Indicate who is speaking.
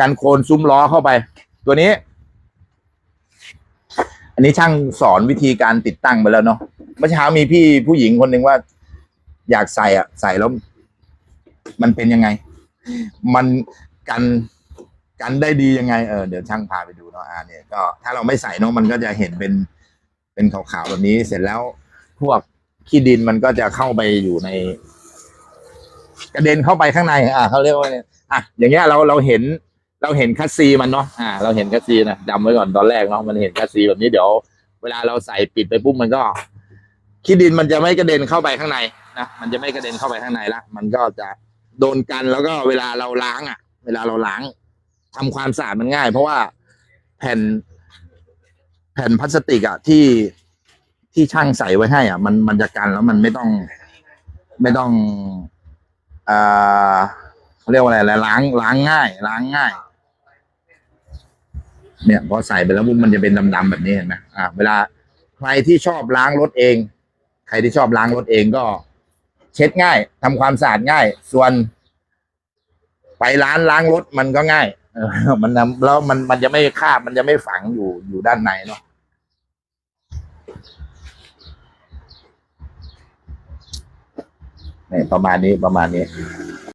Speaker 1: กันโคลนซุ้มล้อเข้าไป ตัวนี้ อันนี้ช่างสอนวิธีการติดตั้งไปแล้วเนาะเมื่อเช้ามีพี่ผู้หญิงคนหนึ่งว่า อยากใส่อะ ใส่แล้ว มันเป็นยังไง มันกันกันได้ดียังไงเออเดี๋ยวช่างพาไปดูเนาะอ่าเนี่ยก็ถ้าเราไม่ใส่เนาะมันก็จะเห็นเป็นเป็นขาวๆแบบนี้ เสร็จแล้วพวกขี้ดินมันก็จะเข้าไปอยู่ใน กระเด็นเข้าไปข้างใน อ่าเขาเรียกว่าเนี่ยอะอย่างเงี้ยเราเราเห็น เราเห็นคัสซีมันเนาะอ่า เราเห็นคัสซีนะจำไว้ก่อนตอนแรกเนาะมันเห็นคัสซีแบบนี้เดี๋ยว เวลาเราใส่ปิดไปปุ๊บมันก็ขี้ดินมันจะไม่กระเด็นเข้าไปข้างในนะมันจะไม่กระเด็นเข้าไปข้างในละมันก็จะโดนกันแล้วก็เวลาเราล้างอะ เวลาเราล้างทำความสะอาดมันง่าย เพราะว่าแผ่น แผ่นพลาสติกอะที่ที่ช่างใส่ไว้ให้ อะ มันมันจะกันแล้วมันไม่ต้อง ไม่ต้องอ่าเขาเรียกว่าอะไรล้างล้างง่าย ล้างง่าย เนี่ยพอใส่ไปแล้วมันจะเป็นดำๆแบบนี้เห็นไหมอ่า เวลาใครที่ชอบล้างรถเอง ใครที่ชอบล้างรถเองก็ เช็ดง่ายทำความสะอาดง่าย ส่วน ไปร้านล้างรถมันก็ง่ายเออมันนำแล้วมันมันจะไม่คาบมันจะไม่ฝังอยู่อยู่ด้านในเนาะเนี่ยประมาณนี้ประมาณนี้